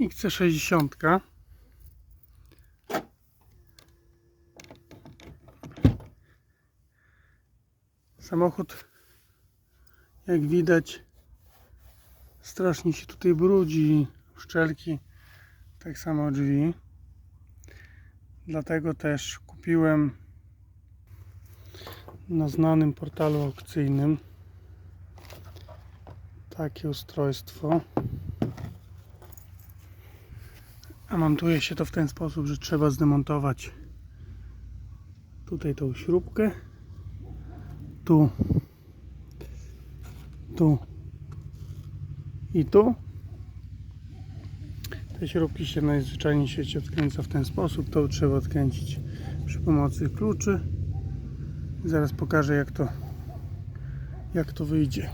XC60. Samochód, jak widać, strasznie się tutaj brudzi, szczelki, tak samo drzwi. Dlatego też kupiłem na znanym portalu aukcyjnym takie ustrojstwo. A montuje się to w ten sposób, że trzeba zdemontować tutaj tą śrubkę, tu, tu i tu. Te śrubki się najzwyczajniej świecie odkręca w ten sposób. To trzeba odkręcić przy pomocy kluczy. Zaraz pokażę jak to jak to wyjdzie.